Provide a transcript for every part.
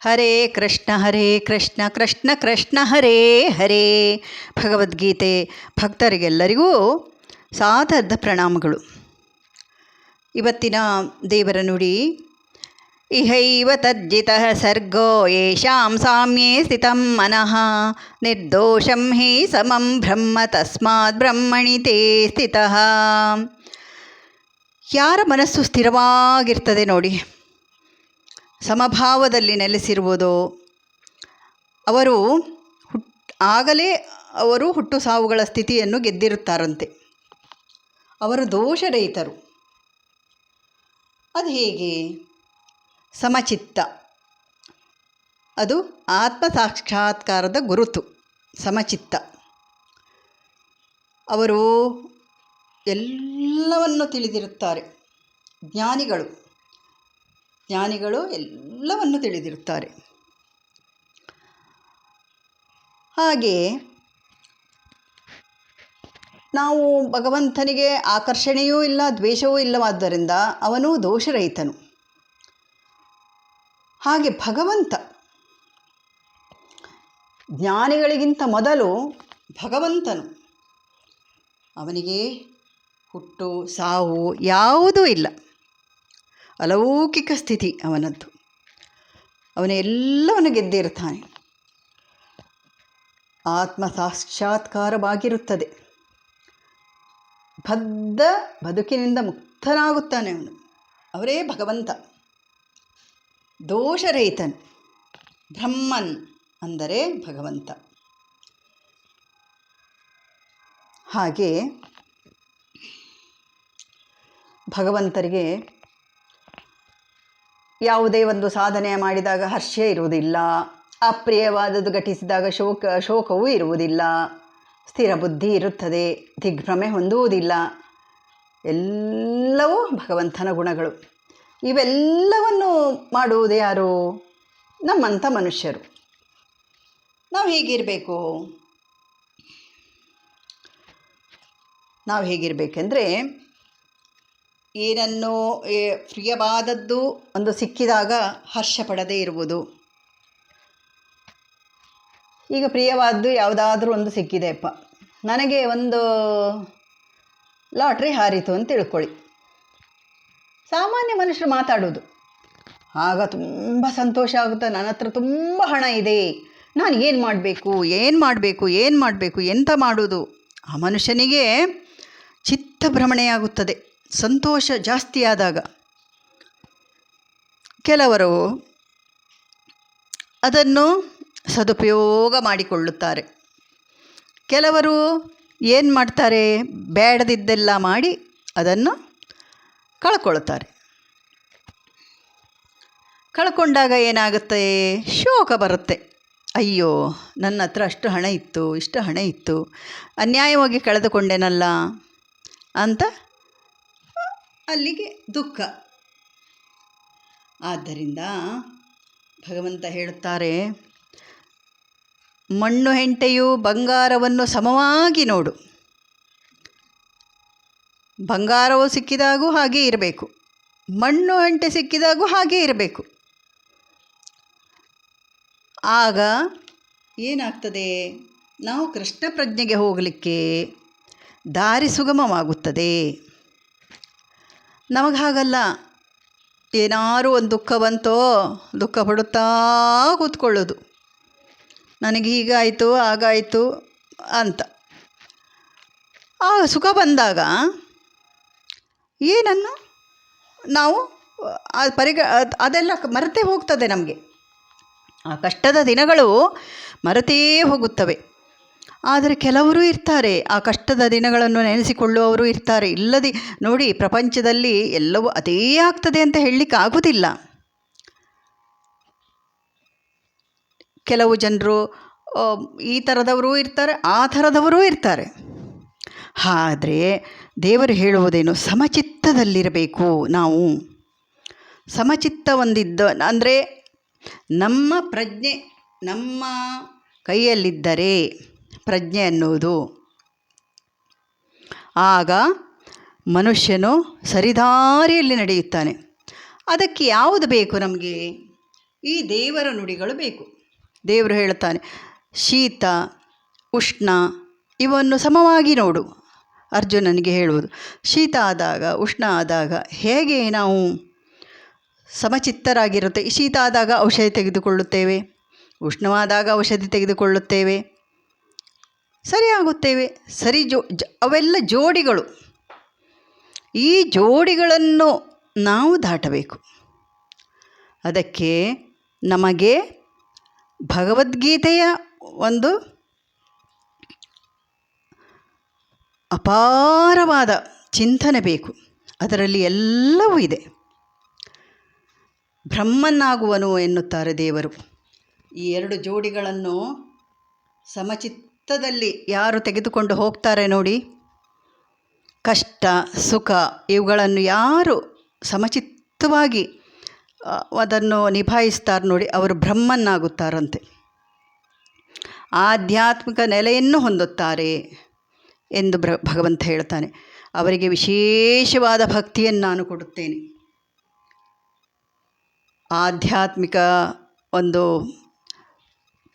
ಹರೇ ಕೃಷ್ಣ ಹರೇ ಕೃಷ್ಣ ಕೃಷ್ಣ ಕೃಷ್ಣ, ಹರೇ ಹರೇ. ಭಗವದ್ಗೀತೆ ಭಕ್ತರಿಗೆಲ್ಲರಿಗೂ ಸಾದರದ ಪ್ರಣಾಮಗಳು. ಇವತ್ತಿನ ದೇವರ ನುಡಿ, ಇಹೈವ ತಜ್ಜಿತಃ ಸರ್ಗೋ ಯೇಷಾಂ ಸಾಮ್ಯೇ ಸ್ಥಿತಂ ಮನಃ, ನಿರ್ದೋಷಂ ಹಿ ಸಮಂ ಬ್ರಹ್ಮ ತಸ್ಮಾತ್ ಬ್ರಹ್ಮಣಿ ತೇ ಸ್ಥಿತಃ. ಯಾರ ಮನಸ್ಸು ಸ್ಥಿರವಾಗಿರ್ತದೆ ನೋಡಿ. ಸಮಭಾವದಲ್ಲಿ ನೆಲೆಸಿರುವುದು. ಅವರು ಹುಟ್, ಆಗಲೇ ಅವರು ಹುಟ್ಟು ಸಾವುಗಳ ಸ್ಥಿತಿಯನ್ನು ಗೆದ್ದಿರುತ್ತಾರಂತೆ. ಅವರು ದೋಷರಹಿತರು. ಅದು ಹೇಗೆ? ಸಮಚಿತ್ತ. ಅದು ಆತ್ಮ ಸಾಕ್ಷಾತ್ಕಾರದ ಗುರುತು. ಸಮಚಿತ್ತ. ಅವರು ಎಲ್ಲವನ್ನು ತಿಳಿದಿರುತ್ತಾರೆ. ಜ್ಞಾನಿಗಳು. ಜ್ಞಾನಿಗಳು ಎಲ್ಲವನ್ನು ತಿಳಿದಿರುತ್ತಾರೆ. ಹಾಗೆ ನಾವು ಭಗವಂತನಿಗೆ ಆಕರ್ಷಣೆಯೂ ಇಲ್ಲ, ದ್ವೇಷವೂ ಇಲ್ಲವಾದ್ದರಿಂದ ಅವನು ದೋಷರಹಿತನು. ಹಾಗೆ ಭಗವಂತ ಜ್ಞಾನಿಗಳಿಗಿಂತ ಮೊದಲು ಭಗವಂತನು. ಅವನಿಗೆ ಹುಟ್ಟು, ಸಾವು ಯಾವುದೂ ಇಲ್ಲ. ಅಲೌಕಿಕ ಸ್ಥಿತಿ ಅವನದ್ದು. ಅವನ ಎಲ್ಲವನ್ನು ಗೆದ್ದಿರ್ತಾನೆ ಆತ್ಮ ಸಾಕ್ಷಾತ್ಕಾರವಾಗಿರುತ್ತದೆ. ಬದ್ಧ ಬದುಕಿನಿಂದ ಮುಕ್ತನಾಗುತ್ತಾನೆ ಅವನು. ಅವರೇ ಭಗವಂತ. ದೋಷರಹಿತನ್. ಬ್ರಹ್ಮನ್ ಅಂದರೆ ಭಗವಂತ. ಹಾಗೆ ಭಗವಂತರಿಗೆ ಯಾವುದೇ ಒಂದು ಸಾಧನೆ ಮಾಡಿದಾಗ ಹರ್ಷ ಇರುವುದಿಲ್ಲ, ಅಪ್ರಿಯವಾದದ್ದು ಘಟಿಸಿದಾಗ ಶೋಕ, ಶೋಕವೂ ಇರುವುದಿಲ್ಲ, ಸ್ಥಿರ ಬುದ್ಧಿ ಇರುತ್ತದೆ, ದಿಗ್ಭ್ರಮೆ ಹೊಂದುವುದಿಲ್ಲ. ಎಲ್ಲವೂ ಭಗವಂತನ ಗುಣಗಳು. ಇವೆಲ್ಲವನ್ನು ಮಾಡುವುದು ಯಾರು? ನಮ್ಮಂಥ ಮನುಷ್ಯರು. ನಾವು ಹೇಗಿರಬೇಕು? ನಾವು ಹೇಗಿರಬೇಕೆಂದರೆ ಏನನ್ನು ಪ್ರಿಯವಾದದ್ದು ಒಂದು ಸಿಕ್ಕಿದಾಗ ಹರ್ಷ ಪಡದೇ ಇರುವುದು. ಈಗ ಪ್ರಿಯವಾದ್ದು ಯಾವುದಾದ್ರೂ ಒಂದು ಸಿಕ್ಕಿದೆಯಪ್ಪ ನನಗೆ ಒಂದು ಲಾಟ್ರಿ ಹಾರಿತು ಅಂತ ತಿಳ್ಕೊಳ್ಳಿ. ಸಾಮಾನ್ಯ ಮನುಷ್ಯರು ಮಾತಾಡೋದು ಆಗ ತುಂಬ ಸಂತೋಷ ಆಗುತ್ತೆ. ನನ್ನ ಹತ್ರ ತುಂಬ ಹಣ ಇದೆ. ನಾನು ಏನು ಮಾಡಬೇಕು ಏನು ಮಾಡಬೇಕು ಏನು ಮಾಡಬೇಕು, ಎಂತ ಮಾಡೋದು ಆ ಮನುಷ್ಯನಿಗೆ ಚಿತ್ತಭ್ರಮಣೆಯಾಗುತ್ತದೆ ಸಂತೋಷ ಜಾಸ್ತಿ ಆದಾಗ ಕೆಲವರು ಅದನ್ನು ಸದುಪಯೋಗ ಮಾಡಿಕೊಳ್ಳುತ್ತಾರೆ. ಕೆಲವರು ಏನು ಮಾಡ್ತಾರೆ? ಬೇಡದಿದ್ದೆಲ್ಲ ಮಾಡಿ ಅದನ್ನು ಕಳ್ಕೊಳ್ತಾರೆ. ಕಳ್ಕೊಂಡಾಗ ಏನಾಗುತ್ತೆ? ಶೋಕ ಬರುತ್ತೆ. ಅಯ್ಯೋ, ನನ್ನ ಹತ್ರ ಅಷ್ಟು ಹಣ ಇತ್ತು, ಇಷ್ಟು ಹಣ ಇತ್ತು, ಅನ್ಯಾಯವಾಗಿ ಕಳೆದುಕೊಂಡೆನಲ್ಲ ಅಂತ ಅಲ್ಲಿಗೆ ದುಃಖ. ಆದ್ದರಿಂದ ಭಗವಂತ ಹೇಳುತ್ತಾರೆ, ಮಣ್ಣು ಹೆಂಟೆಯು ಬಂಗಾರವನ್ನು ಸಮವಾಗಿ ನೋಡು. ಬಂಗಾರವು ಸಿಕ್ಕಿದಾಗೂ ಹಾಗೆ ಇರಬೇಕು. ಮಣ್ಣು ಹೆಂಟೆ ಸಿಕ್ಕಿದಾಗೂ ಹಾಗೆ ಇರಬೇಕು. ಆಗ ಏನಾಗ್ತದೆ? ನಾವು ಕೃಷ್ಣ ಪ್ರಜ್ಞೆಗೆ ಹೋಗಲಿಕ್ಕೆ ದಾರಿ ಸುಗಮವಾಗುತ್ತದೆ. ನಮಗೆ ಹಾಗಲ್ಲ. ಏನಾರು ಒಂದು ದುಃಖ ಬಂತೋ ದುಃಖ ಪಡುತ್ತಾ ಕೂತ್ಕೊಳ್ಳೋದು. ನನಗೆ ಹೀಗಾಯಿತು ಆಗಾಯಿತು ಅಂತ. ಆ ಸುಖ ಬಂದಾಗ ಏನನ್ನು? ನಾವು ಪರಿಗ ಅದ್- ಅದೆಲ್ಲ ಮರೆತೇ ಹೋಗ್ತದೆ ನಮಗೆ. ಆ ಕಷ್ಟದ ದಿನಗಳು ಮರೆತೇ ಹೋಗುತ್ತವೆ. ಆದರೆ ಕೆಲವರು ಇರ್ತಾರೆ. ಆ ಕಷ್ಟದ ದಿನಗಳನ್ನು ನೆನೆಸಿಕೊಳ್ಳುವವರು ಇರ್ತಾರೆ. ಇಲ್ಲದೆ ನೋಡಿ, ಪ್ರಪಂಚದಲ್ಲಿ ಎಲ್ಲವೂ ಅದೇ ಆಗ್ತದೆ ಅಂತ ಹೇಳಲಿಕ್ಕೆ ಆಗುವುದಿಲ್ಲ ಕೆಲವು ಜನರು ಈ ಥರದವರೂ ಇರ್ತಾರೆ, ಆ ಥರದವರೂ ಇರ್ತಾರೆ. ಆದರೆ ದೇವರು ಹೇಳುವುದೇನು? ಸಮಚಿತ್ತದಲ್ಲಿರಬೇಕು ನಾವು. ಸಮಚಿತ್ತ ಒಂದಿದ್ದ ಅಂದರೆ ನಮ್ಮ ಪ್ರಜ್ಞೆ ನಮ್ಮ ಕೈಯಲ್ಲಿದ್ದರೆ ಪ್ರಜ್ಞೆ ಅನ್ನುವುದು ಆಗ ಮನುಷ್ಯನು ಸರಿದಾರಿಯಲ್ಲಿ ನಡೆಯುತ್ತಾನೆ. ಅದಕ್ಕೆ ಯಾವುದು ಬೇಕು ನಮಗೆ? ಈ ದೇವರ ನುಡಿಗಳು ಬೇಕು. ದೇವರು ಹೇಳುತ್ತಾನೆ, ಶೀತ, ಉಷ್ಣ, ಇವನ್ನು ಸಮವಾಗಿ ನೋಡು. ಅರ್ಜುನನಿಗೆ ಹೇಳುವುದು, ಶೀತ ಆದಾಗ, ಉಷ್ಣ ಆದಾಗ ಹೇಗೆ ನಾವು ಸಮಚಿತ್ತರಾಗಿರುತ್ತೆ? ಶೀತ ಆದಾಗ ಔಷಧಿ ತೆಗೆದುಕೊಳ್ಳುತ್ತೇವೆ, ಉಷ್ಣವಾದಾಗ ಔಷಧಿ ತೆಗೆದುಕೊಳ್ಳುತ್ತೇವೆ. ಸರಿಯಾಗುತ್ತೇವೆ? ಸರಿ ಜೋ, ಜ, ಅವೆಲ್ಲ ಜೋಡಿಗಳು. ಈ ಜೋಡಿಗಳನ್ನು ನಾವು ದಾಟಬೇಕು. ಅದಕ್ಕೆ ನಮಗೆ ಭಗವದ್ಗೀತೆಯ ಒಂದು ಅಪಾರವಾದ ಚಿಂತನೆ ಬೇಕು. ಅದರಲ್ಲಿ ಎಲ್ಲವೂ ಇದೆ. ಬ್ರಹ್ಮನಾಗುವನು ಎನ್ನುತ್ತಾರೆ ದೇವರು. ಈ ಎರಡು ಜೋಡಿಗಳನ್ನು ಸಮಚಿತ್ತದಲ್ಲಿ ಯಾರು ತೆಗೆದುಕೊಂಡು ಹೋಗ್ತಾರೆ ನೋಡಿ. ಕಷ್ಟ, ಸುಖ ಇವುಗಳನ್ನು ಯಾರು ಸಮಚಿತ್ತವಾಗಿ ಅದನ್ನು ನಿಭಾಯಿಸ್ತಾರೆ ನೋಡಿ, ಅವರು ಬ್ರಹ್ಮನ್ನಾಗುತ್ತಾರಂತೆ. ಆಧ್ಯಾತ್ಮಿಕ ನೆಲೆಯನ್ನು ಹೊಂದುತ್ತಾರೆ ಎಂದು ಬ್ರ, ಭಗವಂತ ಹೇಳ್ತಾನೆ. ಅವರಿಗೆ ವಿಶೇಷವಾದ ಭಕ್ತಿಯನ್ನು ನಾನು ಕೊಡುತ್ತೇನೆ. ಆಧ್ಯಾತ್ಮಿಕ ಒಂದು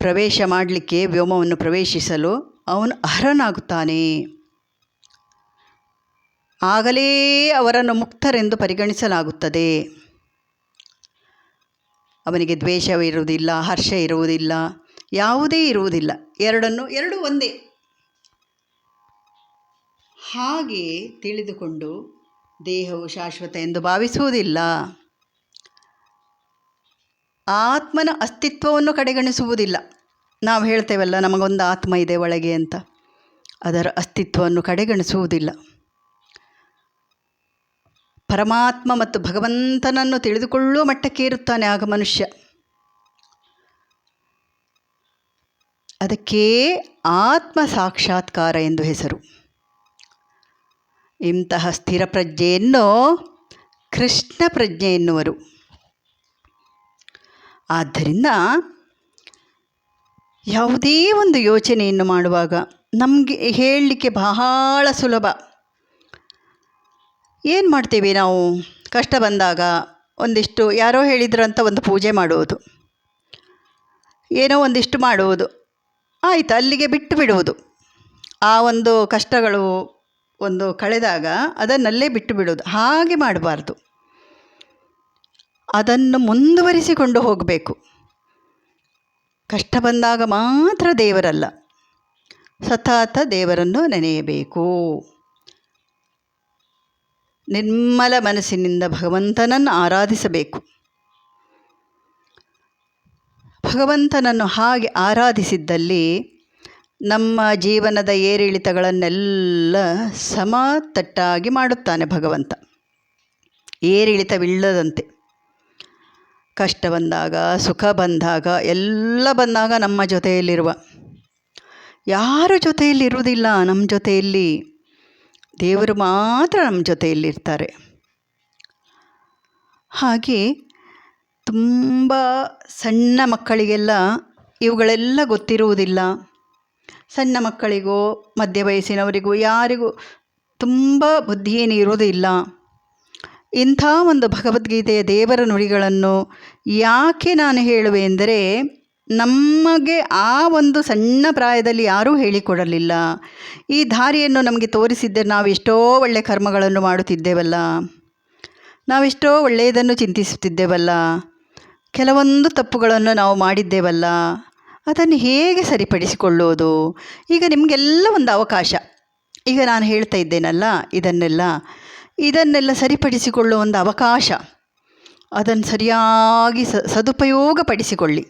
ಪ್ರವೇಶ ಮಾಡಲಿಕ್ಕೆ ವ್ಯೋಮವನ್ನು ಪ್ರವೇಶಿಸಲು ಅವನು ಅರ್ಹನಾಗುತ್ತಾನೆ. ಆಗಲೇ ಅವರನ್ನು ಮುಕ್ತರೆಂದು ಪರಿಗಣಿಸಲಾಗುತ್ತದೆ. ಅವನಿಗೆ ದ್ವೇಷವಿರುವುದಿಲ್ಲ ಹರ್ಷ ಇರುವುದಿಲ್ಲ, ಯಾವುದೇ ಇರುವುದಿಲ್ಲ. ಎರಡನ್ನು, ಎರಡು ಒಂದೇ. ಹಾಗೆ ತಿಳಿದುಕೊಂಡು ದೇಹವು ಶಾಶ್ವತ ಎಂದು ಭಾವಿಸುವುದಿಲ್ಲ. ಆತ್ಮನ ಅಸ್ತಿತ್ವವನ್ನು ಕಡೆಗಣಿಸುವುದಿಲ್ಲ. ನಾವು ಹೇಳ್ತೇವಲ್ಲ, ನಮಗೊಂದು ಆತ್ಮ ಇದೆ ಒಳಗೆ ಅಂತ. ಅದರ ಅಸ್ತಿತ್ವವನ್ನು ಕಡೆಗಣಿಸುವುದಿಲ್ಲ. ಪರಮಾತ್ಮ ಮತ್ತು ಭಗವಂತನನ್ನು ತಿಳಿದುಕೊಳ್ಳುವ ಮಟ್ಟಕ್ಕೆ ಇರುತ್ತಾನೆ ಆಗ ಮನುಷ್ಯ. ಅದಕ್ಕೆ ಆತ್ಮ ಸಾಕ್ಷಾತ್ಕಾರ ಎಂದು ಹೆಸರು. ಇಂತಹ ಸ್ಥಿರ ಪ್ರಜ್ಞೆಯನ್ನು ಕೃಷ್ಣ ಪ್ರಜ್ಞೆ ಎನ್ನುವರು. ಆದ್ದರಿಂದ ಯಾವುದೇ ಒಂದು ಯೋಚನೆಯನ್ನು ಮಾಡುವಾಗ ನಮಗೆ ಹೇಳಲಿಕ್ಕೆ ಬಹಳ ಸುಲಭ. ಏನು ಮಾಡ್ತೀವಿ ನಾವು? ಕಷ್ಟ ಬಂದಾಗ ಒಂದಿಷ್ಟು ಯಾರೋ ಹೇಳಿದ್ರಂತ ಒಂದು ಪೂಜೆ ಮಾಡುವುದು. ಏನೋ ಒಂದಿಷ್ಟು ಮಾಡುವುದು. ಆಯಿತು, ಅಲ್ಲಿಗೆ ಬಿಟ್ಟು ಬಿಡುವುದು. ಆ ಒಂದು ಕಷ್ಟಗಳು ಒಂದು ಕಳೆದಾಗ ಅದನ್ನಲ್ಲೇ ಬಿಟ್ಟು ಬಿಡೋದು ಹಾಗೆ ಮಾಡಬಾರ್ದು. ಅದನ್ನು ಮುಂದುವರಿಸಿಕೊಂಡು ಹೋಗಬೇಕು. ಕಷ್ಟ ಬಂದಾಗ ಮಾತ್ರ ದೇವರಲ್ಲ. ಸತತ ದೇವರನ್ನು ನೆನೆಯಬೇಕು. ನಿರ್ಮಲ ಮನಸ್ಸಿನಿಂದ ಭಗವಂತನನ್ನು ಆರಾಧಿಸಬೇಕು. ಭಗವಂತನನ್ನು ಹಾಗೆ ಆರಾಧಿಸಿದ್ದಲ್ಲಿ ನಮ್ಮ ಜೀವನದ ಏರಿಳಿತಗಳನ್ನೆಲ್ಲ ಸಮತಟ್ಟಾಗಿ ಮಾಡುತ್ತಾನೆ ಭಗವಂತ. ಏರಿಳಿತವಿಲ್ಲದಂತೆ. ಕಷ್ಟ ಬಂದಾಗ, ಸುಖ ಬಂದಾಗ, ಎಲ್ಲ ಬಂದಾಗ ನಮ್ಮ ಜೊತೆಯಲ್ಲಿರುವ. ಯಾರು ಜೊತೆಯಲ್ಲಿರುವುದಿಲ್ಲ ನಮ್ಮ ಜೊತೆಯಲ್ಲಿ. ದೇವರು ಮಾತ್ರ ನಮ್ಮ ಜೊತೆಯಲ್ಲಿರ್ತಾರೆ. ಹಾಗೆ ತುಂಬ ಸಣ್ಣ ಮಕ್ಕಳಿಗೆಲ್ಲ ಇವುಗಳೆಲ್ಲ ಗೊತ್ತಿರುವುದಿಲ್ಲ. ಸಣ್ಣ ಮಕ್ಕಳಿಗೂ, ಮಧ್ಯ ವಯಸ್ಸಿನವರಿಗೂ, ಯಾರಿಗೂ ತುಂಬ ಬುದ್ಧಿ ಏನು ಇರುವುದಿಲ್ಲ ಇಂಥ ಒಂದು ಭಗವದ್ಗೀತೆಯ ದೇವರ ನುಡಿಗಳನ್ನು ಯಾಕೆ ನಾನು ಹೇಳುವೆ ಎಂದರೆ ನಮಗೆ ಆ ಒಂದು ಸಣ್ಣ ಪ್ರಾಯದಲ್ಲಿ ಯಾರೂ ಹೇಳಿಕೊಡಲಿಲ್ಲ. ಈ ದಾರಿಯನ್ನು ನಮಗೆ ತೋರಿಸಿದ್ದರೆ ನಾವು ಎಷ್ಟೋ ಒಳ್ಳೆಯ ಕರ್ಮಗಳನ್ನು ಮಾಡುತ್ತಿದ್ದೇವಲ್ಲ. ನಾವೆಷ್ಟೋ ಒಳ್ಳೆಯದನ್ನು ಚಿಂತಿಸುತ್ತಿದ್ದೇವಲ್ಲ. ಕೆಲವೊಂದು ತಪ್ಪುಗಳನ್ನು ನಾವು ಮಾಡಿದ್ದೇವಲ್ಲ. ಅದನ್ನು ಹೇಗೆ ಸರಿಪಡಿಸಿಕೊಳ್ಳುವುದು? ಈಗ ನಿಮಗೆಲ್ಲ ಒಂದು ಅವಕಾಶ. ಈಗ ನಾನು ಹೇಳ್ತಾ ಇದ್ದೇನಲ್ಲ, ಇದನ್ನೆಲ್ಲ. ಇದನ್ನೆಲ್ಲ ಸರಿಪಡಿಸಿಕೊಳ್ಳುವ ಒಂದು ಅವಕಾಶ. ಅದನ್ನು ಸರಿಯಾಗಿ ಸದುಪಯೋಗಪಡಿಸಿಕೊಳ್ಳಿ.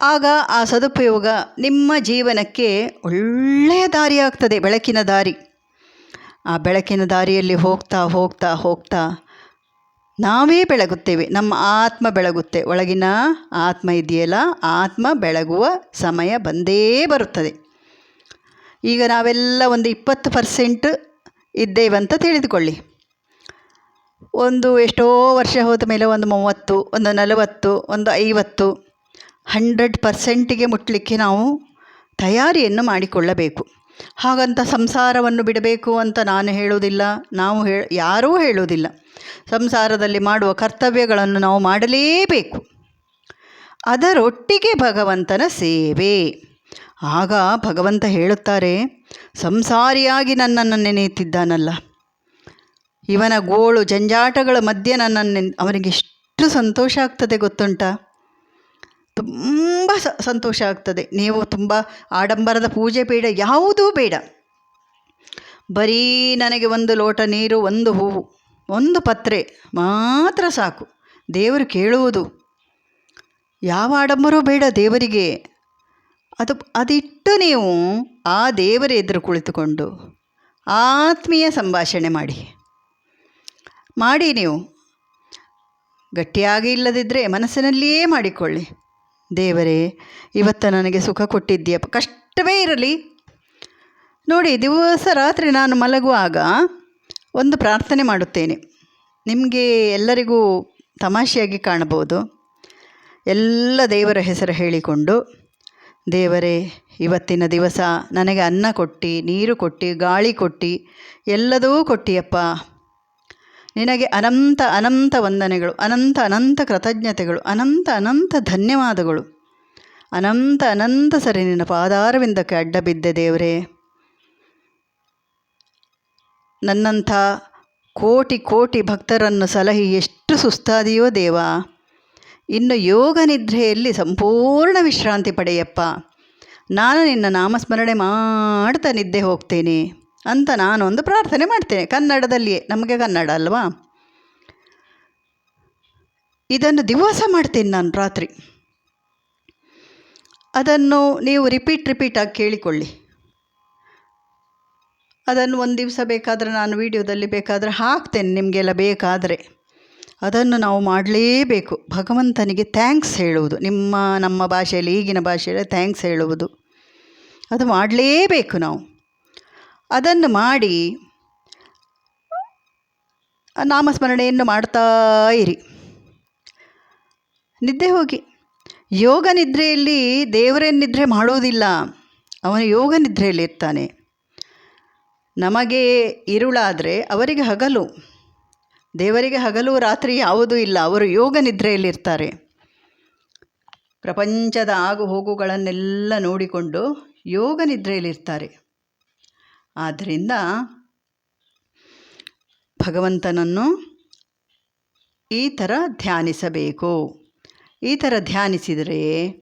ಆಗ ಆ ಸದುಪಯೋಗ ನಿಮ್ಮ ಜೀವನಕ್ಕೆ ಒಳ್ಳೆಯ ದಾರಿ ಆಗ್ತದೆ ಬೆಳಕಿನ ದಾರಿ. ಆ ಬೆಳಕಿನ ದಾರಿಯಲ್ಲಿ ಹೋಗ್ತಾ ಹೋಗ್ತಾ ಹೋಗ್ತಾ ನಾವೇ ಬೆಳಗುತ್ತೇವೆ. ನಮ್ಮ ಆತ್ಮ ಬೆಳಗುತ್ತೆ. ಒಳಗಿನ ಆತ್ಮ ಇದೆಯಲ್ಲ, ಆತ್ಮ ಬೆಳಗುವ ಸಮಯ ಬಂದೇ ಬರುತ್ತದೆ. ಈಗ ನಾವೆಲ್ಲ ಒಂದು ಇಪ್ಪತ್ತು ಪರ್ಸೆಂಟ್ ಇದ್ದೇವಂತ ತಿಳಿದುಕೊಳ್ಳಿ. ಒಂದು ಎಷ್ಟೋ ವರ್ಷ ಹೋದ ಮೇಲೆ ಒಂದು ಮೂವತ್ತು, ಒಂದು ನಲವತ್ತು, ಒಂದು ಐವತ್ತು, ಹಂಡ್ರೆಡ್ ಪರ್ಸೆಂಟಿಗೆ ಮುಟ್ಟಲಿಕ್ಕೆ ನಾವು ತಯಾರಿಯನ್ನು ಮಾಡಿಕೊಳ್ಳಬೇಕು. ಹಾಗಂತ ಸಂಸಾರವನ್ನು ಬಿಡಬೇಕು ಅಂತ ನಾನು ಹೇಳುವುದಿಲ್ಲ, ನಾವು ಹೇ, ಯಾರೂ ಹೇಳುವುದಿಲ್ಲ. ಸಂಸಾರದಲ್ಲಿ ಮಾಡುವ ಕರ್ತವ್ಯಗಳನ್ನು ನಾವು ಮಾಡಲೇಬೇಕು. ಅದರೊಟ್ಟಿಗೆ ಭಗವಂತನ ಸೇವೆ. ಆಗ ಭಗವಂತ ಹೇಳುತ್ತಾರೆ ಸಂಸಾರಿಯಾಗಿ ನನ್ನನ್ನು ನೆನೆಯುತ್ತಿದ್ದಾನಲ್ಲ. ಇವನ ಗೋಳು ಜಂಜಾಟಗಳ ಮಧ್ಯೆ ನನ್ನನ್ನು ಅವನಿಗೆ ಎಷ್ಟು ಸಂತೋಷ ಆಗ್ತದೆ ಗೊತ್ತುಂಟ? ತುಂಬ ಸಂತೋಷ ಆಗ್ತದೆ. ನೀವು ತುಂಬ ಆಡಂಬರದ ಪೂಜೆ ಬೇಡ, ಯಾವುದೂ ಬೇಡ. ಬರೀ ನನಗೆ ಒಂದು ಲೋಟ ನೀರು, ಒಂದು ಹೂವು, ಒಂದು ಪತ್ರೆ ಮಾತ್ರ ಸಾಕು. ದೇವರು ಕೇಳುವುದು. ಯಾವ ಆಡಂಬರೂ ಬೇಡ ದೇವರಿಗೆ. ಅದು, ಅದಿಟ್ಟು ನೀವು ಆ ದೇವರ ಎದುರು ಕುಳಿತುಕೊಂಡು ಆತ್ಮೀಯ ಸಂಭಾಷಣೆ ಮಾಡಿ. ಮಾಡಿ ನೀವು. ಗಟ್ಟಿಯಾಗಿ ಇಲ್ಲದಿದ್ದರೆ ಮನಸ್ಸಿನಲ್ಲಿಯೇ ಮಾಡಿಕೊಳ್ಳಿ. ದೇವರೇ, ಇವತ್ತು ನನಗೆ ಸುಖ ಕೊಟ್ಟಿದ್ದೀಯ. ಕಷ್ಟವೇ ಇರಲಿ. ನೋಡಿ, ದಿವಸ ರಾತ್ರಿ ನಾನು ಮಲಗುವಾಗ ಒಂದು ಪ್ರಾರ್ಥನೆ ಮಾಡುತ್ತೇನೆ. ನಿಮಗೆ ಎಲ್ಲರಿಗೂ ತಮಾಷೆಯಾಗಿ ಕಾಣಬಹುದು. ಎಲ್ಲ ದೇವರ ಹೆಸರು ಹೇಳಿಕೊಂಡು ದೇವರೇ, ಇವತ್ತಿನ ದಿವಸ ನನಗೆ ಅನ್ನ ಕೊಟ್ಟು, ನೀರು ಕೊಟ್ಟು, ಗಾಳಿ ಕೊಟ್ಟು, ಎಲ್ಲದೂ ಕೊಟ್ಟಿಯಪ್ಪ. ನಿನಗೆ ಅನಂತ ಅನಂತ ವಂದನೆಗಳು, ಅನಂತ ಅನಂತ ಕೃತಜ್ಞತೆಗಳು, ಅನಂತ ಅನಂತ ಧನ್ಯವಾದಗಳು. ಅನಂತ ಅನಂತ ಸರಿ ನಿನ್ನ ಪಾದಾರವಿಂದಕ್ಕೆ ಅಡ್ಡ ಬಿದ್ದೆ ದೇವರೇ. ನನ್ನಂಥ ಕೋಟಿ ಕೋಟಿ ಭಕ್ತರನ್ನು ಸಲಹಿ ಎಷ್ಟು ಸುಸ್ತಾದಿಯೋ ದೇವ. ಇನ್ನು ಯೋಗ ನಿದ್ರೆಯಲ್ಲಿ ಸಂಪೂರ್ಣ ವಿಶ್ರಾಂತಿ ಪಡೆಯಪ್ಪ. ನಾನು ನಿನ್ನ ನಾಮಸ್ಮರಣೆ ಮಾಡ್ತಾ ನಿದ್ದೆ ಹೋಗ್ತೇನೆ ಅಂತ ನಾನೊಂದು ಪ್ರಾರ್ಥನೆ ಮಾಡ್ತೇನೆ. ಕನ್ನಡದಲ್ಲಿಯೇ ನಮಗೆ ಕನ್ನಡ ಅಲ್ವಾ? ಇದನ್ನು ದಿವಸ ಮಾಡ್ತೇನೆ ನಾನು ರಾತ್ರಿ. ಅದನ್ನು ನೀವು ರಿಪೀಟ್ ರಿಪೀಟಾಗಿ ಕೇಳಿಕೊಳ್ಳಿ. ಅದನ್ನು ಒಂದು ದಿವಸ ಬೇಕಾದರೆ ನಾನು ವಿಡಿಯೋದಲ್ಲಿ ಬೇಕಾದರೆ ಹಾಕ್ತೇನೆ, ನಿಮಗೆಲ್ಲ ಬೇಕಾದರೆ. ಅದನ್ನು ನಾವು ಮಾಡಲೇಬೇಕು. ಭಗವಂತನಿಗೆ ಥ್ಯಾಂಕ್ಸ್ ಹೇಳುವುದು. ನಿಮ್ಮ, ನಮ್ಮ ಭಾಷೆಯಲ್ಲಿ, ಈಗಿನ ಭಾಷೆಯಲ್ಲಿ ಥ್ಯಾಂಕ್ಸ್ ಹೇಳುವುದು. ಅದು ಮಾಡಲೇಬೇಕು ನಾವು. ಅದನ್ನು ಮಾಡಿ ನಾಮಸ್ಮರಣೆಯನ್ನು ಮಾಡ್ತಾ ಇರಿ. ನಿದ್ದೆ ಹೋಗಿ. ಯೋಗ ನಿದ್ರೆಯಲ್ಲಿ ದೇವರೇನು ನಿದ್ರೆ ಮಾಡೋದಿಲ್ಲ. ಅವನು ಯೋಗ ನಿದ್ರೆಯಲ್ಲಿ ಇರ್ತಾನೆ. ನಮಗೆ ಇರುಳಾದರೆ ಅವರಿಗೆ ಹಗಲು. ದೇವರಿಗೆ ಹಗಲು ರಾತ್ರಿ ಯಾವುದೂ ಇಲ್ಲ. ಅವರು ಯೋಗ ನಿದ್ರೆಯಲ್ಲಿರ್ತಾರೆ. ಪ್ರಪಂಚದ ಆಗು ಹೋಗುಗಳನ್ನೆಲ್ಲ ನೋಡಿಕೊಂಡು ಯೋಗ ನಿದ್ರೆಯಲ್ಲಿರ್ತಾರೆ. ಆದ್ದರಿಂದ ಭಗವಂತನನ್ನು ಈ ಥರ ಧ್ಯಾನಿಸಬೇಕು. ಈ ಥರ ಧ್ಯಾನಿಸಿದರೆ